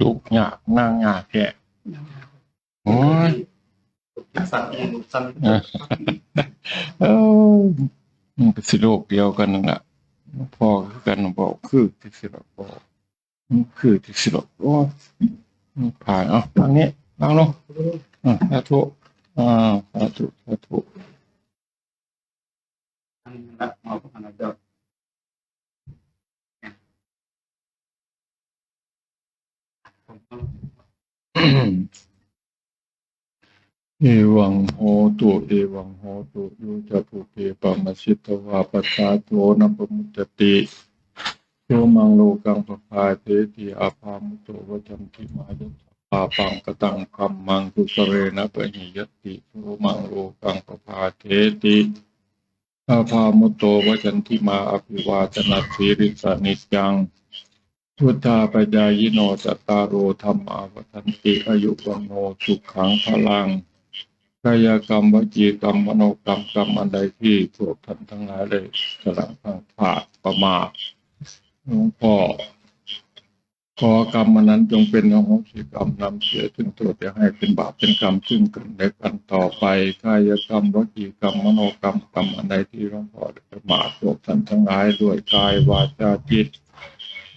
ลูกหยากนางหยากแกะโอ้ยสั่นสั่นเออมันก็สิโลกเดียวกันนั่นแหละพ่อคือกันบอกคือที่สิละบอกมันคือที่สิละโอ้ยมันผ่านเอะทางนี้ทางลงอ่าสาธุอ่าสาธุสาธุันนี้ละเอาอันนั้นเดี๋ยวเอวังโหตุเอวังโหตุยุจะปุเพปะมะสิตวาปัสสาโตนะปมุตติโยมังโลกังปภาเทติอาภามุโตวจันติมายตปาปังกตังคัมมังกุสเรนะปะหิยติโยมังโลกังปภาเทติ อาภามุโตวจันติมาอภิวาจนาสีริสานิจัง พุทธาปยายโนจตารโอธรรมาวันติอายุวันโนสุขังพลังกายกรรมวจีกรรมมโนกรรมกรรมอันใดที่พวกท่านทั้งหลายเลยสลังพังผาดประมาทหลวงพ่อ ขอกรรมอันนั้นจงเป็นขอโหสิกรรมนำเสียซึ่งตัวจะให้เป็นบาปเป็นกรรมซึ่งกันในกันต่อไปกายกรรมวจีกรรมมโนกรรมกรรมอันใดที่หลวงพ่อได้ประมาทพวกท่านทั้งหลายด้วยกายวาจาจิต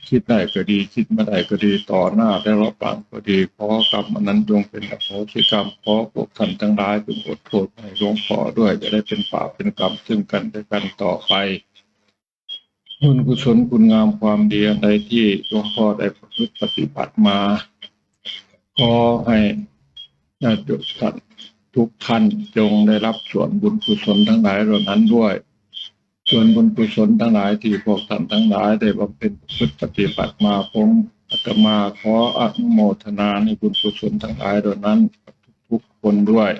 คิดได้ก็ดีคิดไม่ได้ก็ดีต่อหน้าได้รับหลังก็ดีขอกรรมอันนั้นจงเป็นอโหสิกรรมขอพวกท่านทั้งหลายจงอดโทษให้หลวงพ่อด้วยจะได้เป็นบาปเป็นกรรมซึ่งกันและกันต่อไป บุญกุศลคุณงามความดีอันใดที่หลวงพ่อได้ประพฤติปฏิบัติมาขอให้ญาติโยมท่านทุกท่านจงได้รับส่วนบุญกุศลทั้งหลายเหล่านั้นด้วย ส่วนบุญกุศลทั้งหลายที่พวกท่านทั้งหลายได้บำเพ็ญพุทธปฏิบัติมาผมอาตมาขออนุโมทนาในบุญกุศลทั้งหลายเหล่านั้น ทุกคนด้วย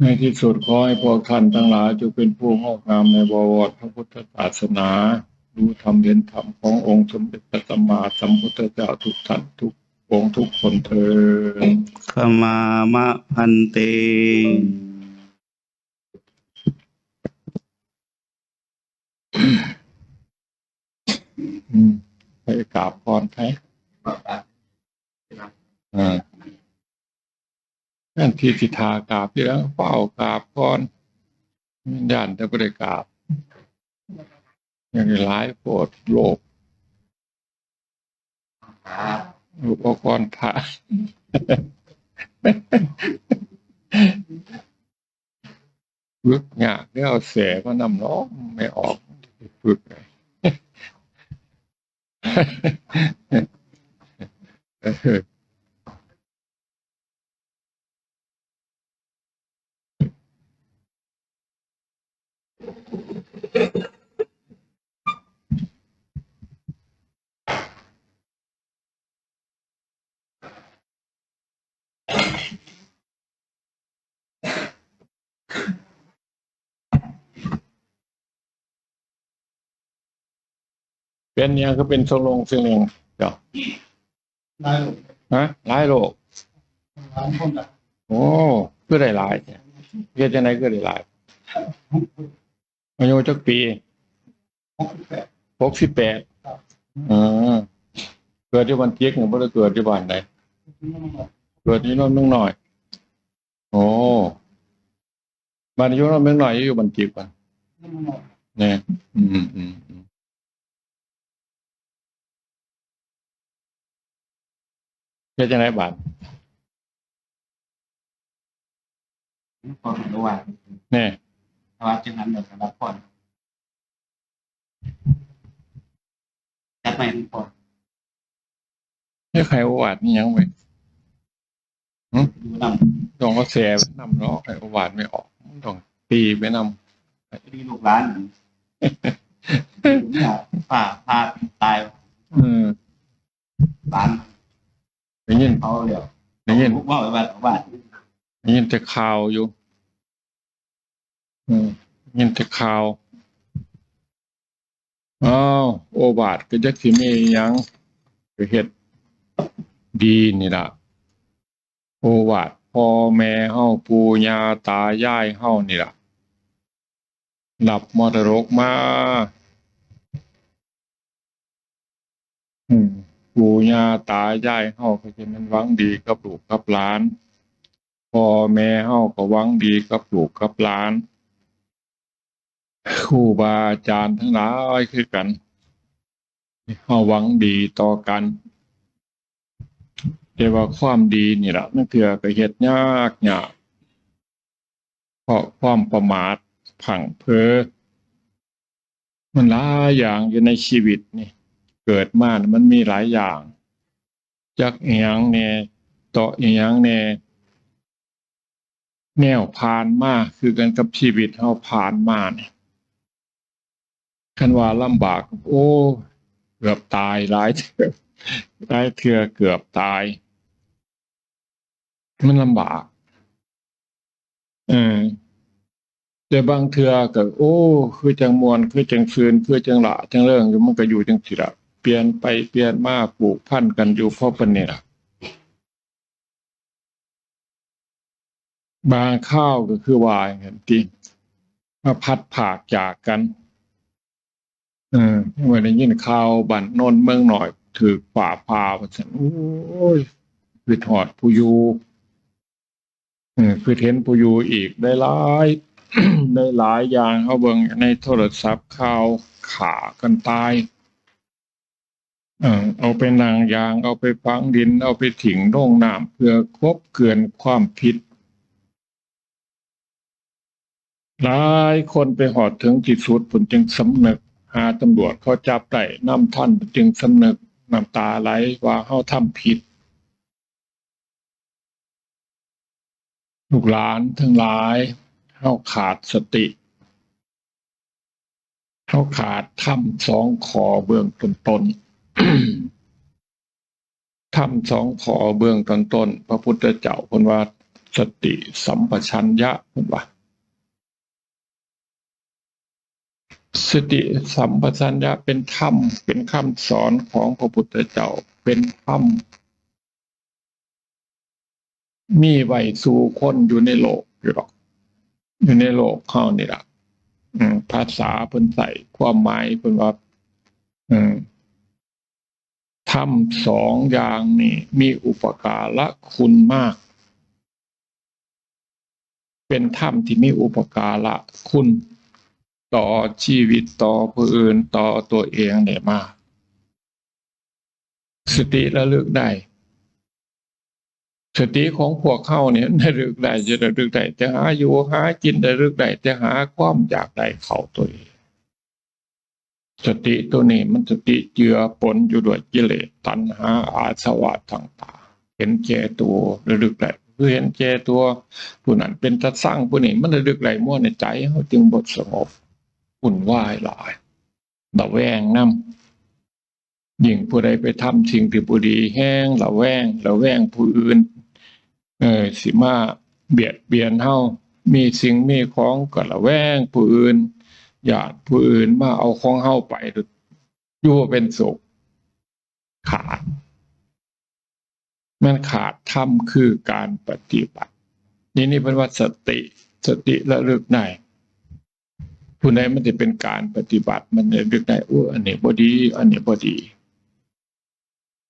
ในที่สุดขอให้พวกท่านทั้งหลายจงเป็นผู้งอกงามในบวรพระพุทธศาสนา รู้ธรรมเห็นธรรมขององค์สมเด็จพระสัมมาสัมพุทธเจ้าทุกท่านทุกองค์ทุกคนเถิดขมามะพันเตไปกราบพรใครแบบอะอ่า นั่นที่สิทากราบที่แล้วเฝ้ากราบก่อนย่านแต่ก็ได้กราบอย่างหลายโปรดโลกอุปกรณ์พระฝึกยากเนี่ยเอาแสมานำน้องไม่ออกฝึกเลย เออเป็นเนี่ยก็เป็นทรงลงเสียงเองเดี๋ยวได้ลูกฮะหลายโลกร้านคนละโอ้ก็ได้หลายเนี่ยเฮ็ดจังไดก็ได้หลาย อายุจักปีหกสิบแปดหกสิบแปดอ่าเกิดที่วันเจ๊กเนี่ยบ่ได้เกิดที่บ้านไหนเกิดที่โน้นเมืองน้อย โอ้บ้านอยู่โน้นเมืองน้อยอยู่บ้านจิกบ้านเนี่ยอืมอืมอืมเฮ็ดจังไดบ้านพอรู้ว่าเนี่ ยแต่ว่าจึงนั้นเดี๋ยวจะรับผ่อนจัดใหม่ทุกคนให้ใครเอาวาดนี่ยังไว้ดูนต้องเอาแสบนำเนาะใครเอาวาดไม่ออกต้องตีไปนำดีลูกร้านป่าพาตายำอืมร้านได้ยินเขาเดี๋ยวได้ยินว่าไปบ้านบ้านได้ยินแต่ข่าวอยู่ อืมได้ยินแต่ข่าวอ้าวโอบาทก็จักสิมียังไปเฮ็ดดีนี่ล่ะ โอวาทพ่อแม่เฮาปู่ย่าตายายเฮานี่ล่ะหลับมรดกมาอืมปู่ย่าตายายเฮาก็จะมันหวังดีกับลูกกับหลานพ่อแม่เฮาก็หวังดีกับลูกกับหลาน ครูบาอาจารย์ทั้งหลายคือกันเฮาหวังดีต่อกันแต่ว่าความดีนี่แหละนั่นคือก็เฮ็ดยากยากเพราะความประมาทผังเพอมันหลายอย่างอยู่ในชีวิตนี่ เกิดมามันมีหลายอย่างจักเอียงแน่ต่ออียงแน่แนวผ่านมาคือกันกับชีวิตเฮาผ่านมาเนี่ย คันว่าลำบาก โอ้ เกือบตายหลายเทื่อหลายเทื่อเกือบตาย มันลำบาก เออแต่บางเทื่อก็โอ้ คือจังมวนคือจังฟืนคือจังละจังเรื่องอยู่มันก็อยู่จังสิละเปลี่ยนไปเปลี่ยนมาปลูกพันธุ์กันอยู่เพราะปานนี่ล่ะบางข้าวก็คือวายเห็นจริงมาพัดผากจากกัน เออเมื่อได้ยินข่าวบันนนเมืองหน่อยถือฝ่าพาว่าซั่นโอ้ยคือถอดผู้อยู่เออคือเห็นผู้อยู่อีกได้หลายได้หลายอย่างเขาเบิ่งในโทรศัพท์ข่าวขากันตายเออเอาไปนางยาง เอาไปฝังดิน เอาไปถิงโร่งน้ำเพื่อคบเกินความผิดหลายคนไปหอดถึงที่สุดผลจึงสำนึก หาตำรวจเขาจับได้นำท่านจึงสำนึกน้ำตาไหลว่าเฮาทำผิด ลูกหลานทั้งหลายเฮาขาดสติเฮาขาดทำสองขอเบื้องต้นต้นทำสองขอเบื้องต้นต้นๆพระพุทธเจ้าคนว่าสติสัมปชัญญะคนว่า สติสัมปชัญญะเป็นธรรม เป็นคำสอนของพระพุทธเจ้า เป็นธรรม มีไว้สู่คนอยู่ในโลกอยู่หรอก อยู่ในโลกเขานี่ละภาษาเพิ่นใส่ความหมายเพิ่นว่าธรรมสองอย่างนี่มีอุปการะคุณมาก เป็นธรรมที่มีอุปการะคุณ ต่อชีวิตต่อผู้อื่นต่อตัวเองได้มากสติระลึกได้ สติของพวกเข้าเนี่ยระลึกได้จะระลึกได้จะหาอยู่หากินระลึกได้จะหาความอยากได้เขาตัวเองสติตัวนี้มันสติเจือปนอยู่ด้วยกิเลสตัณหาอาสวะต่างๆเห็นแก่ตัวระลึกได้คือเห็นแก่ตัวผู้นั้นเป็นตะสร้างผู้นี้มันระลึกไหลมั่วในใจเขาจึงบทสงบ วุ่นวายหลายระแวงน้ำยิ่งผู้ใดไปทำสิ่งที่บุดีแห้งระแวงระแวงผู้อื่น เออสิมาเบียดเบียนเฮามีสิ่งมีของก็ระแวงผู้อื่นญาติผู้อื่นมาเอาของเฮาไปอยู่เป็นสุขขาด มันขาดธรรมคือการปฏิบัติ นี่นี่เป็นว่าสติ สติระลึกได้ ผู้ใดมันจะเป็นการปฏิบัติมันจะเลือกได้โอ้อันนี้บ่ดี อันนี้บ่ดี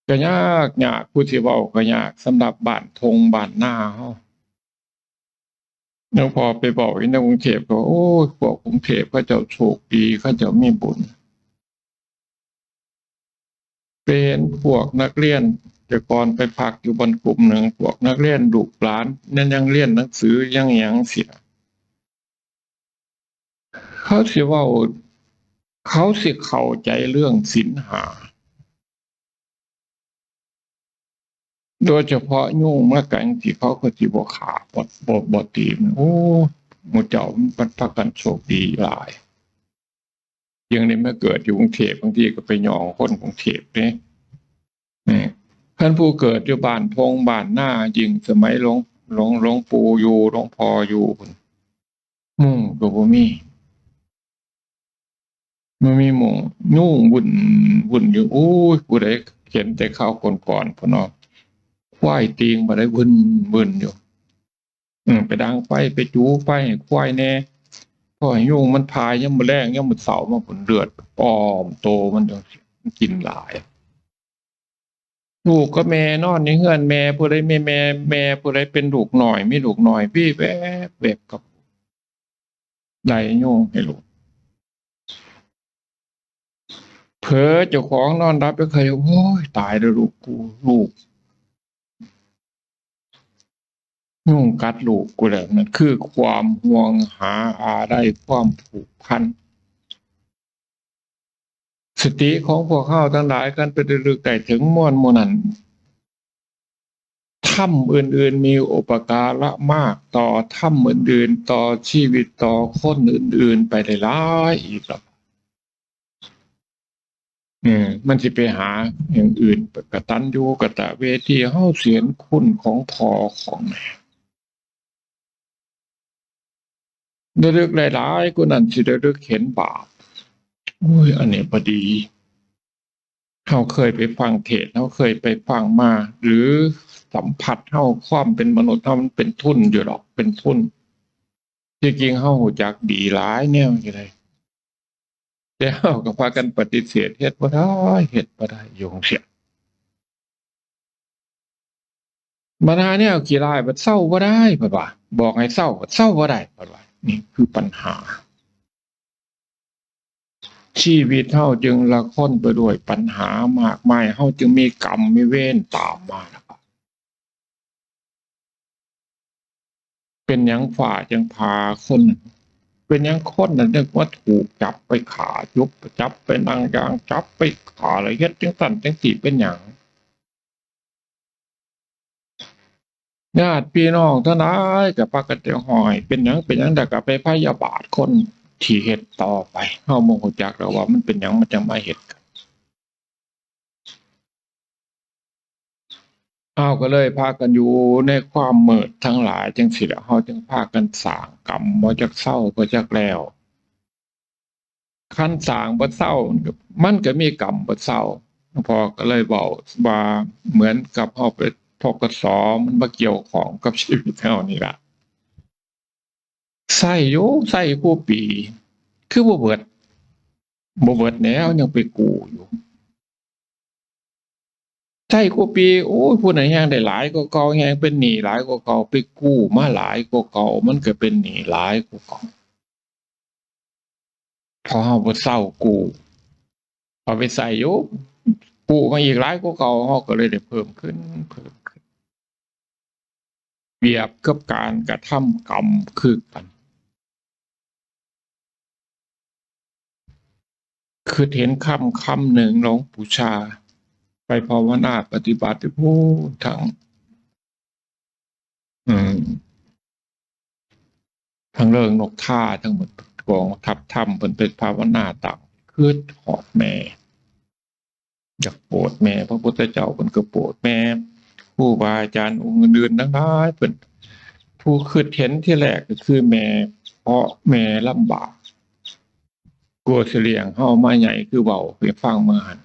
ก็ยากยากผู้ที่เว้าก็ยากสำหรับบ้านทงบ้านหน้าเฮาแล้วพอไปบอกในกรุงเทพก็โอ้ยพวกกรุงเทพเขาเจ้าโชคดีเขาเจ้ามีบุญ เป็นพวกนักเรียนแต่ก่อนไปพักอยู่บนกลุ่มหนึ่งพวกนักเรียนดุหลานนั่นยังเรียนหนังสือยังยังเสีย เขาสิว่าเขาสิเข้าใจเรื่องสินหา โดยเฉพาะยุ่งมากันที่เขาก็สิบ่ขาบดบดบดตีมโอ้หมูเจ้ามันพักกันโชคดีหลายยังในเมื่อเกิดอยู่กรุงเทพบางทีก็ไปหยองคนกรุงเทพเนี่ยท่านผู้เกิดอยู่บ้านทงบ้านหน้ายิงสมัยหลวงหลวงหลวงปู่อยู่หลวงพ่ออยู่มุ่งก็บ่มี มันมีหมองยุ่งวุ่นวุ่นอยู่โอ้ยกูได้เห็นแต่ข้าวก่อนๆพอเนอกควายตีงมาได้วุ่นวุ่นอยู่ อืมไปดังไฟไปจูไฟให้ควายแน่พอให้ยุงมันพายยังมือแรงยังมือเสามาผลเลือดอ้อมโตมันจังสิมันกินหลายลูกก็แม่นอนในเฮือนแม่ผู้ใดแม่แม่แม่ผู้ใดเป็นลูกหน่อยไม่ลูกหน่อยพี่แวบแวบกับไหลโยงให้ลูก เผลอเจ้าของนอนรับไปเคยโอ้ยตายแล้วลูกกูลูกยุ่งกัดลูกกูแล้วนั่นคือความห่วงหาอาได้ความผูกพัน สติของพวกเข้าทั้งหลายกันไปดึกแต่ถึงมวลหมนันถ้ำอื่นๆมีอุปการะมากต่อถ้ำอื่นๆต่อชีวิตต่อคนอื่นๆ ไปหลายๆอีกครั บอืมมันสิไปหาอย่างอื่นกตันยูกตะเวทีเฮาเสียนคุณของพอของแม่ได้เลือกหลายๆกูนั่นสิได้เลือกเห็นบาปอุ้ยอันนี้พอดีเขาเคยไปฟังเทศเขาเคยไปฟังมา หรือสัมผัสเขาความเป็นมนุษย์เขามันเป็นทุนอยู่หรอกเป็นทุนที่จริงเขาหูจักดีหลายแนวอย่างไร เขาก็พากันปฏิเสธเฮ็ดบ่ได้เฮ็ดบ่ได้โยงเสียบรรดาเนี่ยกี่รายบัดเศร้าบ่ได้บัดว่าบอกให้เศร้าเศร้าบ่ได้บัดว่านี่คือปัญหา ชีวิตเฮาจึงละค้นไปด้วยปัญหามากมายเฮาจึงมีกรรมมีเวรตามมาเป็นยังฝ่าจึงพาคน เป็นยังคนนั่นนึกว่าถูกจับไปขายุบจับไปนางยางจับไปขาอะไรเฮ็ดจังสั่นจังสีเป็นอยังญาติพี่น้องทั้งหลายกับปากกติหอย เป็นยังเป็นยังแต่กับไปพยาบาทคนที่เห็ดต่อไปเฮาโมโหจักแล้วว่ามันเป็นยังมันจะมาเห็ดกัน เฮาก็เลยพากันอยู่ในความมืดทั้งหลายจังสิล้วเฮาจึงพากันสร้างกรรมบ่จักเศร้าบ่จักแล้วคันสร้างบ่เศร้ามันก็มันก็มีกรรมบ่เศร้าพอก็เลยเว้าว่าเหมือนกับเฮาไปทกสมันมาเกี่ยวของกับชีวิตเฮานี่ล่ะใส่อยู่ใส่กูปี คือบ่เบิดบ่เบิดแนวยังไปกู้อยู่ ใส่กูปีโอ้ยผู้ไหนแฮงได้หลายกว่าเก่าแฮงเป็นหนี้หลายกว่าเก่าไปกู้มาหลายกว่าเก่ามันก็เป็นหนี้หลายกว่าเก่าพอเฮาบ่เศร้ากู้เอาไปใส่ยู่กู้มาอีกหลายกว่าเก่าเฮาก็เลยได้เพิ่มขึ้นเพิ่มขึ้นเปรียบกับการกระทำกรรมคือกันคือเห็นคำคำหนึ่งหลวงปู่ชา ไปภาวนาปฏิบัติพูดทั้งทั้งเรื่องนกท่าทั้งหมดกองทับถ้ำเป็นเป็นภาวนาต่างคือหอดแม่อยากโปรดแม่พระพุทธเจ้าเป็นก็โปรดแม่ผู้บาอาจารย์องค์อื่นทั้งหลายเป็นผู้คือเห็นที่แรกก็คือแม่เพราะแม่ลำบากกลัวเสียงเฮามาใหญ่คือเบาไปฟังมาหัน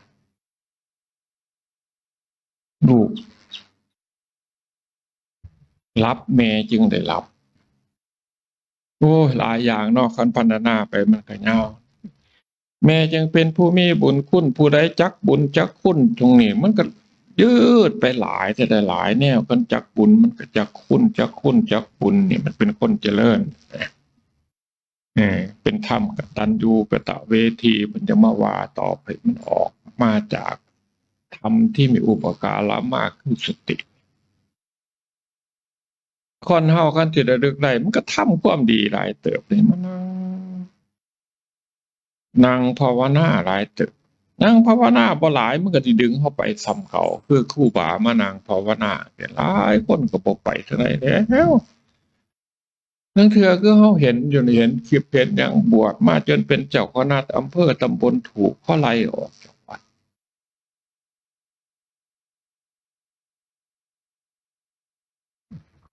ลูก รับแม่จึงได้รับ โอ้หลายอย่างเนอกคันพันนาไปมันก็ยาวแม่จึงเป็นผู้มีบุญคุณผู้ใดจักบุญจักคุณตรงนี้มันก็ยืดไปหลายแต่ได้หลายแนวกันจักบุญมันก็จักคุณจักคุณจักบุญนี่มันเป็นคนเจริญเออเป็นธรรมกตัญญูกตะเวทีมันจะมาว่าต่อไปมันออกมาจาก ธรรมที่มีอุปการะมากคือสติคนเฮากันที่ระลึกได้มันก็ทำความดีหลายเติบเลยมันนั่งภาวนาหลายเติบนั่งภาวนาบ่หลายมันก็สิดึงเข้าไปซ้ำเขาคือครูบามานั่งภาวนาเนี่ยหลายคนก็บ่ไปเท่าไรแล้วนั่นเถื่อคือเขาเห็นอยู่เห็นคลิปเห็นอย่างบวชมาจนเป็นเจ้าคณะอำเภอตำบลถูกเขาไล่ออกจาก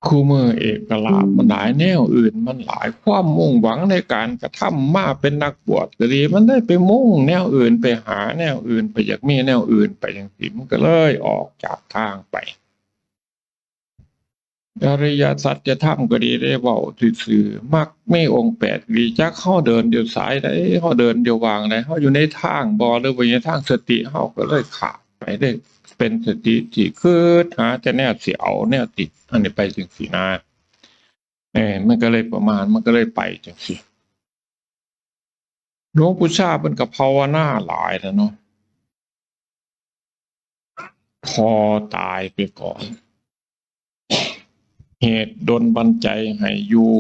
คู่มือเอกลาภมันหลายแนวอื่นมันหลายความมุ่งหวังในการกระทำมาเป็นนักบวชก็ดีมันได้ไปมุ่งแนวอื่นไปหาแนวอื่นไปอยากมีแนวอื่นไปอย่างสิมันก็เลยออกจากทางไปอริยสัจธรรมก็ดีได้เว้าซื่อมักไม่องค์แปดดีจักเข้าเดินเดียวสายได้เข้าเดินเดียววางได้เข้าอยู่ในทางบ่หรือว่าในทางสติเข้าก็เลยขาดไปได้ เป็นสติที่คือหาจะแนวสิเอาแนวติดอันนี้ไปจังสีนาเออมันก็เลยประมาณมันก็เลยไปจังสิหลวงปู่ชาเป็นกับภาวนาหลายแล้วเนาะพอตายไปก่อน เหตุดนบันใจให้อยู่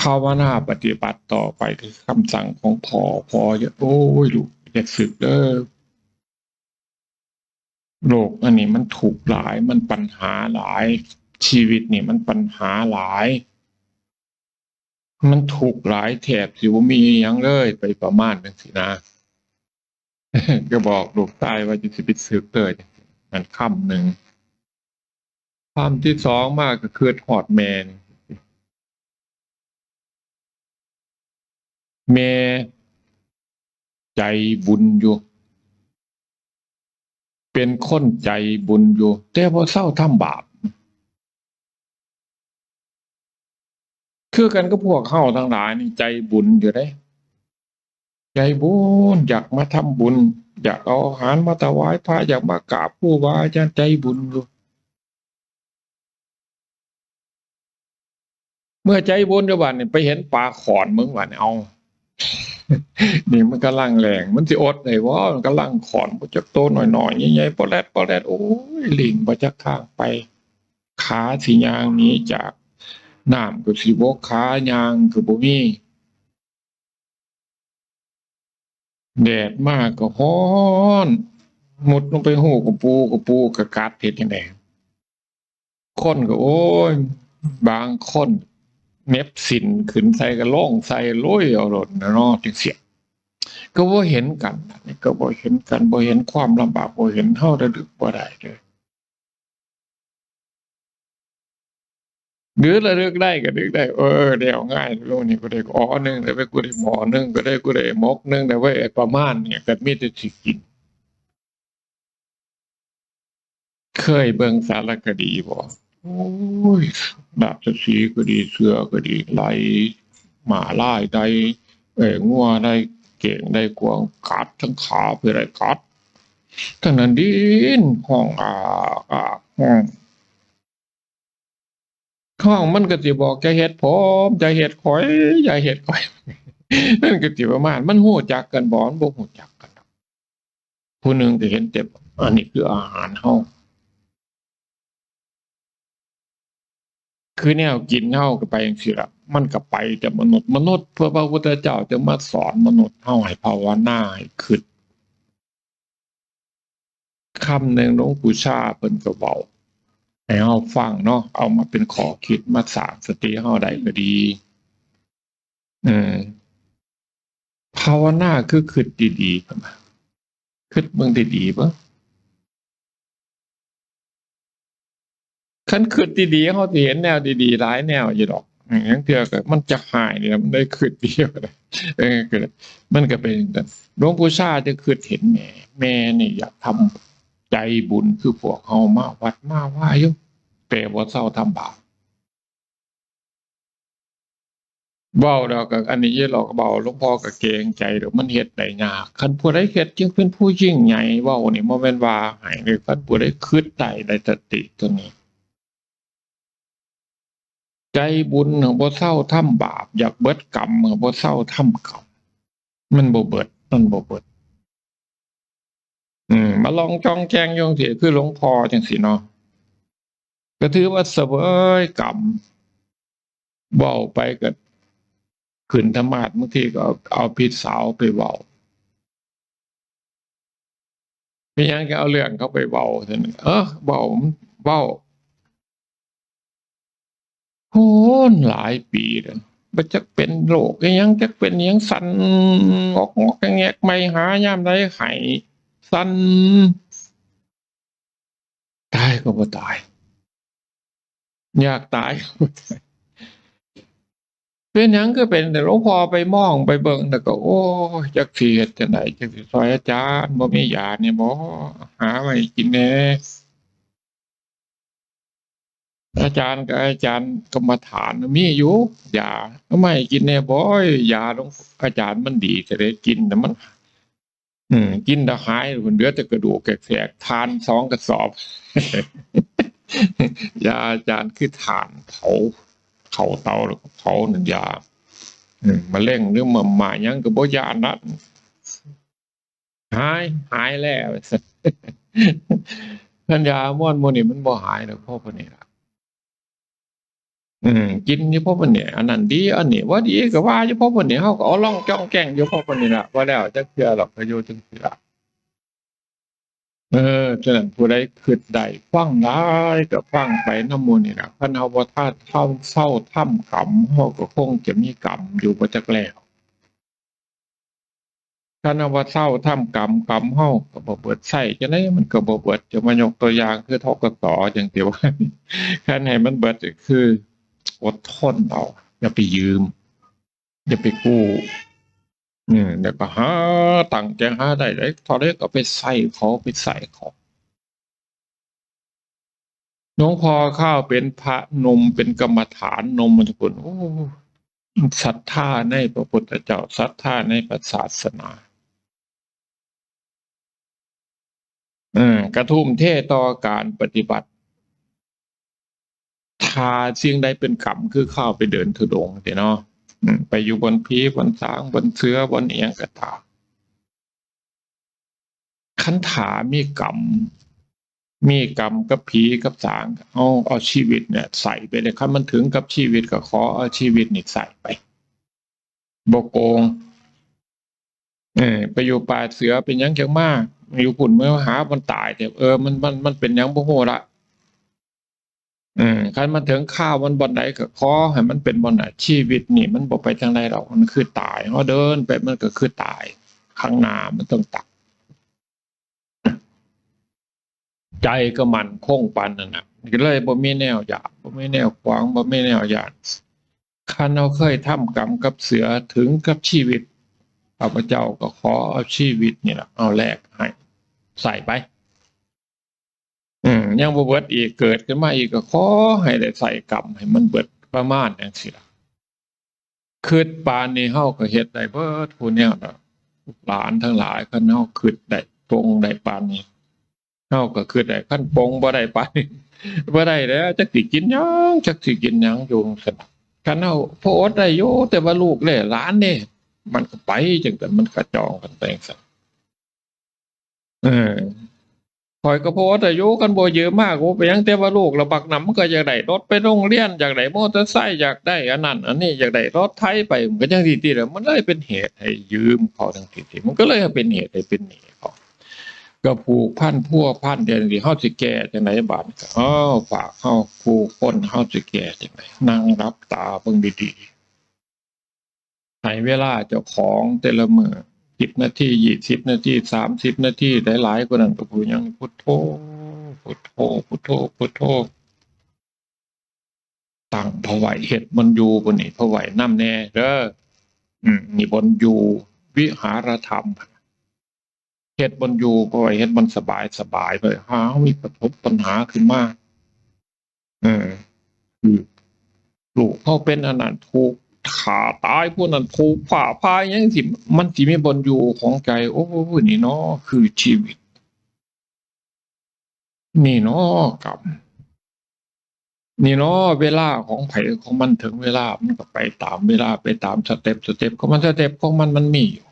ภาวนาปฏิบัติต่อไปคือคำสั่งของพ่อพ่อจะโอ้ยลูกอยากสึกเด้อ โลกอันนี้มันถูกหลายมันปัญหาหลาย ชีวิตนี่มันปัญหาหลาย มันถูกหลายแถบสิว่ามีหยังเลยไปประมาณนังสินะ ก็บอกลูกตายว่าจะสิไปสึกเลยมันค่ำหนึ่งความที่สองมากก็คือหอดแมนแม่ใจบุญอยู่ เป็นคนใจบุญอยู่ แต่พอเศร้าทำบาป คือกันก็พวกเข้าทั้งหลายนี่ใจบุญอยู่ได้ใจบุญอยากมาทำบุญ อยากเอาอาหารมาถวายพระอยากมากราบผู้ว่าอาจารย์ใจบุญอยู่ เมื่อใจบุญจะวันนี่ไปเห็นปลาขอนมึงวันเอา นี่มันกำลังแรงมันสิอดเลยว่ามันกำลังขอนบ่จักโตหน่อยๆใหญ่ๆปอแรดปอแรดโอ้ยลิงบ่จักข้างไป ขาสิยางนี้จากน้ำก็สิบ่ขายางก็บ่มีแดดมากก็ฮ้อนหมดลงไปหูกับปูกับปูกับกัดเฮ็ดจังไดคนก็โอ้ย บางคน เน็บสินขึ้นใส่กระล่องใส่โรยเอารถนะเนาะจังเสียก็บ่เห็นกันนนี้ก็บ่เห็นกันบ่เห็นความลำบากบ่เห็นเฮาระดึกบ่ได้เลยหรือระลึกได้ก็ดึกได้ เออเดี๋ยวง่ายโลกนี้ก็ได้อ๋อหนึงแต่ว่ากูได้หมอหนึงก็ได้กูได้มกหนึงแต่ว่าไอ้ประมาณเนี่ยก็มีแต่สิกิน เคยเบิ่งสารคดีบ่ โอ้ยดาบสีก็ดีเสือก็ดีไหลหมาล่ายได้เอ่งัวได้เก่งได้กวางกัดทั้งขาเพื่ออะไรกัดทั้งนั้นดินห้องอ่าอ่าห้องห้องมันก็สิบอกจะเฮ็ดผมจะเฮ็ดข่อยอย่าเฮ็ดข่อยนั่นก็สิประมาณมันฮู้จักกันบ่มันบ่ฮู้จักกันผู้หนึ่งก็เห็นแต่อันนี้คืออาหารเฮา คือแนวกินเฮาก็ไปจังซี่ล่ะมันก็ไปแต่มนุษย์มนุษย์เพื่อพระพุทธเจ้าจะมาสอนมนุษย์เฮาให้ภาวนาให้คิดคำหนึ่งหลวงปู่ชาเพิ่นก็เว้าให้เฮาฟังเนาะเอามาเป็นขอคิดมาสางสติเฮาได้ก็ดีเออภาวนาคือคิดดีๆครับคิดเบิ่งดีๆเบิ่ งคันคืดดีๆเขาเห็นแนวดีๆหลายแนวอยู่ดอกอย่างเทื่อมันจะหายเนี่ยมันได้คืดเดียวเลยเออมันก็เป็นหลวงปู่ชาจะคืดเห็นแม่แม่นี่อยากทำใจบุญคือพวกเฮามาวัดมาว่าอยู่แต่บ่เศร้าทำบาปเว้าดอกก็อันนี้หรอกเบาหลวงพ่อก็เกงใจเดี๋ยวมันเฮ็ดได้ยากคันผู้ใดเฮ็ดจึงเป็นผู้ยิ่งใหญ่เว้านี่บ่แม่นว่าให้เลยคันผู้ใดคิดได้ได้สติตัวนี้ ใจบุญเหอบ่เศร้าทำบาป อยากเบิดกรรมเหอบ่เศร้าทำกรรมมันบ่เบิด มันบ่เบิด อืม มาลองจองแจงโยงสิคือหลวงพ่อจังสิเนาะก็ถือว่าเสวยกรรมเว้าไปก็ขึ้นธรรมาสบางทีก็เอาเอาผิดสาวไปเว้าเป็นยังก็เอาเรื่องเขาไปเว้าซั่นเออเว้าเว้า โหนหลายปีแล้วบ่จักเป็นโรคยังจักเป็นยังสันงอกงอกแงกไม่หายามใดไข้สั่นตายก็บ่ตาย อยากตายก็ตายเป็นยังก็เป็นแต่หลวงพ่อไปมองไปเบิ่งแล้วก็ โอ้ยจักเฮ็ดจังไดจักสิซอยอาจารย์บ่มียาเนี่ยบ่หาไว้กินแน่ อาจารย์กับอาจารย์กรรมฐานมีอยู่ยาไม่กินแน่บ่อยยาของอาจารย์มันดีแต่ได้กินแต่มัน อืม กินแต่หายเหลือแต่กระดูกแขกทานสองกระสอบยาอาจารย์คือทานเผาเผาเตาแล้วก็เผาหนึ่งยาอืมมาเร่งหรือมาหมายังก็บ่ยานัดหายหายแล้วท่านยาม่วนโมนี่มันบ่หายหรอกพ่อปานนี้ล่ะ อืมกินอยู่พ่อปานนี้อันนั้นดีอันนี้ว่าดีก็ว่าอยู่พ่อปานนี้เฮาก็เอาล่องจ้องแกงอยู่พ่อปนนี้ล่ะว่าแล้วจักเทื่อหรอกก็อยู่จังเทื่อเออฉะนั้นผู้ใดคิดได้ฟังได้ก็ฟังไปน้ำมู่นี่ล่ะคันเฮาบ่ทันเฒ่าเศร้าทำกรรมเฮาก็คงจะมีกรรมอยู่บ่จักแล้วคันาว่าเศร้าทำกรรมกรรมเฮาก็บ่เบิดใช้จังได๋มันก็บ่เบิดจะมายกตัวอย่างคือทกสจังซี่ว่าคันให้มันเบิดคือ อดทนเอาอย่าไปยืม อย่าไปกู้อืมแล้วก็หาตังค์แจงหาได้ได้เท่าใดก็ไปใส่เขาไปใส่เขาหลวงพอข้าวเป็นพระนมเป็นกรรมฐานนมมันทุกคนโอ้ศรัทธาในพระพุทธเจ้าศรัทธาในพระศาสนาอืมกระทุ่มเทต่อการปฏิบัติ ถ้าสิ่งใดเป็นกรรมคือเข้าไปเดินทุดงเนาะไปอยู่บนพีบนสางบนเสื้อบนเอียงกระตามคันถามีกรรม มีกรรมกับผีกับสางเอาเอาชีวิตเนี่ย ใส่ไปเลยคันมันถึงกับชีวิตก็ขอเอาชีวิตนี่ใส่ไปบโกงเออไปอยู่ป่าเสือเป็นยังจังมากอยู่ปุ่นเมื่อหามันตายแต่เออมันมันมันเป็นยังบ่ฮู้ละ อืมคันมันถึงข้าวมันบ่อนไหนก็ขอให้มันเป็นบ่อนไหนชีวิตนี่ มันบ่ไปทางใดหรอกมันคือตายเฮาเดินไปมันก็คือตาย ข้างหน้ามันต้องตักใจก็มันคงปันนั่นน่ะก็เลยบ่มีแนวอยากบ่มีแนวขวางบ่มีแนวอยากคันเราเคยทำกรรมกับเสือถึงกับชีวิตข้าพเจ้าก็ขอเอาชีวิตนี่แหละเอาแลกให้ใส่ไป อืมยังบ่เบิดอีกเกิดขึ้นมาอีกก็ขอให้ได้ใส่กรรมให้มันเบิดประมาณจังซี่ล่ะคิดปานนี้เฮาก็เฮ็ดได้เบิดผู้แนวน่ะหลานทั้งหลายคันเฮาคิดได้ตรงได้ปานนี้เฮาก็คิดได้คันปรงบ่ได้ปานนี้บ่ได้แล้วจักสิกินหยังจักสิกินหยังอยู่ซั่นคันเฮาพออดได้อยู่แต่ว่าลูกเล่หลานนี่มันก็ไปจังแต่มันกระจองกันไปสักเออ คอยก็โพสต์อายุกันบ่เยอะมากโอ้ไปยังแต่ว่าลูกระบักนำก็อยากได้รถไปโรงเรียนอยากได้มอเตอร์ไซค์อยากได้อันนั้นอันนี้อยากได้รถไถไปมันก็จังซี่ๆแล้วมันเลยเป็นเหตุให้ยืมเขาทั้งที่ๆมันก็เลยเป็นเหตุให้เป็นหนี้เขาก็ผูกพันพัวพันเดี๋ยวนี้เฮาสิแก้จังไดบาดก็อ้อฝากเฮาผู้คนเฮาสิแก้จังไดนั่งรับตาเบิ่งดีๆให้เวลาเจ้าของแต่ละมือ สิบนาทียี่สิบนาทีสามสิบนาทีได้หลายกว่านั้นก็พูดยังพุทโธพุทโธพุทโธพุทโธตั้งพอไหวเห็ดบนอยู่บนนี้พอไหวน้ำแน่เด้ออืมนี่บนอยู่วิหารธรรมเห็ดบนอยู่พอไหวเห็ดบนสบายสบายไปหามีประทบปัญหาขึ้นมาเออคือลูกเขาเป็นอนนั้นถูก ขาตายพวกนั้นถูกผ่าพายยังสิมันสิมีบนอยู่ของใจ โอ้นี่เนาะคือชีวิต นี่เนาะกับ นี่เนาะเวลาของไผ่ของมันถึงเวลามันก็ไปตามเวลาไปตามสเต็ปสเต็ปของมันสเต็ปของมันมันมีอยู่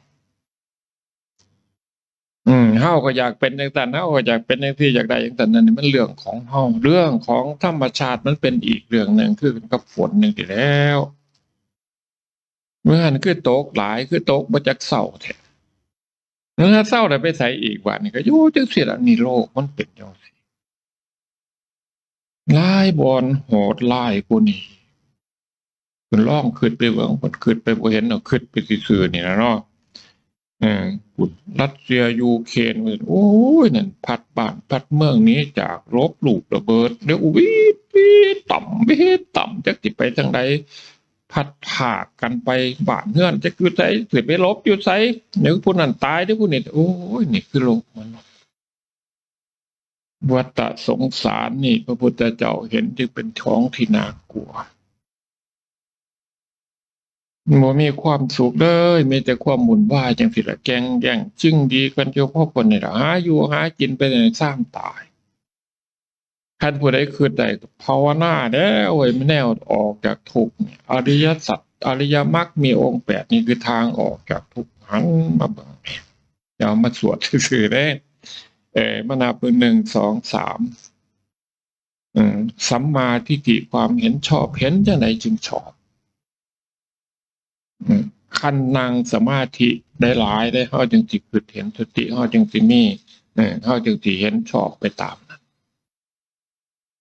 อืมเฮาก็อยากเป็นอย่างนั้นเฮาก็อยากเป็นอย่างที่อยากได้อย่างนั้นนั่นนี่มันเรื่องของเฮาเรื่องของธรรมชาติมันเป็นอีกเรื่องหนึ่งคือกับฝนหนึ่งที่แล้ว เมื่อหันคือตกหลายคือตกมาจากเศร้าแท้เมื่อเศร้าได้ไปใส่อีกวันนี่ก็ยู่จังซี่ล่ะนี่โลกมันเป็นจังซี่ลายบอนโหดลายกูนี่เพิ่องขึ้นไปเบิ่งเพิ่นขึ้นไปบ่เห็นเอาะขึ้นไปซื่อๆนี่นะเนาะเออปุ่นรัสเซียยูเครนเพิ่นโอ้ยนั่นพัดบ้านพัดเมืองนี้จากรบลูกระเบิดเดี๋ยววีดวีดต่ำวีดต่ำจักสิไปทางใด พัดผากกันไปบานเฮือนจะอยู่ไสสิไปลบอยู่ไสเดี๋ยวผู้นั้นตายเดี๋ยวผู้นี้โอ้ยนี่คือโลกมนุษย์วัฏสงสารนี่ พระพุทธเจ้าเห็นจึงเป็นท้องที่น่ากลัวบ่มีความสุขเลยมีแต่ความหมุนว่ายจังสิละแกงแย่งจึงดีกันเฉพาะคนนี่ละหาอยู่หากินไปในสร้างตาย คันผู้ใดคือใดภาวนาเด้อโอ้ยไม่แนวออกจากทุกข์นี่อริยสัจอริยมรรคมีองค์แปดนี่คือทางออกจากทุกข์หันมาบิ่งเนี่ยอยาเอามาสวดซื่อๆเด้ เออมานับเป็นหนึ่งสองสามอืมสัมมาทิฏฐิความเห็นชอบเห็นจะไหนจึงชอบอืมคันนางสมาธิได้หลายได้เขาจึงจิคือเห็นสติเขาจึงสิมีเออเขาจึงสิเห็นชอบไปตาม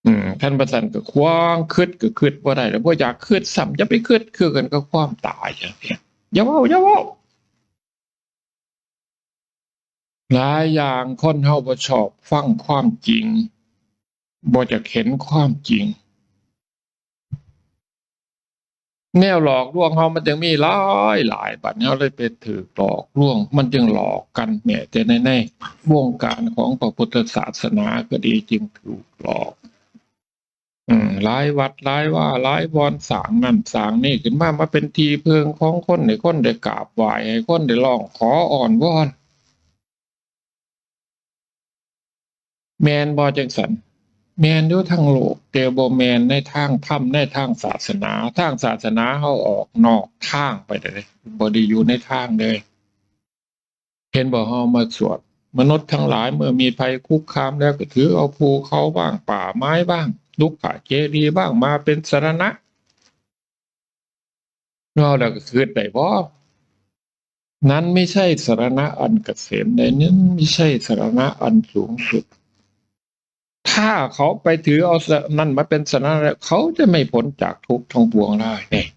อืมท่านประสันก็คว้างคืดก็คืดว่าได้แล้วว่าอยากคืดซ้ำจะไปคืดคือกันก็ความตายอย่างเนี้ยอย่าเว่าอย่าเว่าหลายอย่างคนเฮาบ่ชอบฟังความจริงบ่จะเห็นความจริง แนวหลอกลวงเฮามันจึงมีหลายหลายบัดนี้เฮาเลยไปถือหลอกลวง มันจึงหลอกกันแม้แต่ในในวงการของพระพุทธศาสนาก็ดีจึงถูกหลอก อืมหลายวัดหลายว่าหลายบอนสางนั่นสางนี่ขึ้นมามาเป็นทีเพิงของคนให้คนได้กราบไหว้ให้คนได้ร้องขออ่อนวอน แมนบอจังสันแมนอยู่ทางโลกแต่บ่แมนในทางธรรมในทางศาสนาทางศาสนาเฮาออกนอกทางไปเลยบ่ได้อยู่ในทางเลยเห็นบ่เฮามาสวดมนุษย์ทั้งหลายเมื่อมีภัยคุกคามแล้วก็ถือเอาภูเขาบ้างป่าไม้บ้าง ลุกขะเจดีบ้างมาเป็นสรณะเราแล้วก็คือได้บ่นั้นไม่ใช่สารณะอันเกษมใดนั้นไม่ใช่สารณะอันสูงสุด ถ้าเขาไปถือเอาสนั่นมาเป็นสารณะเขาจะไม่พ้นจากทุกข์ทั้งปวงได้เนี่ย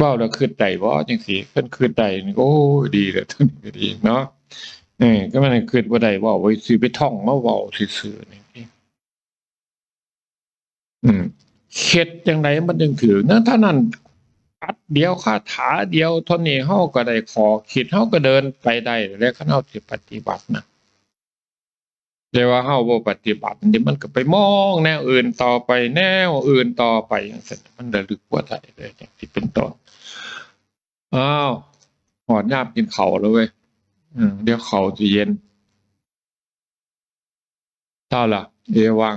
บ้าแล้วคืนใดบ่จังสีเพิ่นคืนใดนี่โอ้ดีเลยทั้งนี้ก็ดีเนาะเออก็มันคืนบ่ได้เว่าไว้สิไปท่องมาเว้าซื่อๆนี่ อืมเข็ดจังไดมันจึงถือนะถ้านั้นอัดเดียวคาถาเดียวท่านี้เฮาก็ได้ขอคิดเฮาก็เดินไปได้แล้วคันเฮาสิปฏิบัตินะแต่ว่าเฮาบ่ปฏิบัตินี่มันก็ไปมองแนวอื่นต่อไปแนวอื่นต่อไปจังซี่มันระลึกบ่ได้เลยอย่างที่เป็นต้นอ้าวหอดยามกินข้าวแล้วเว้ยอืมเดี๋ยวข้าวสิเย็นเท่าล่ะ เอวัง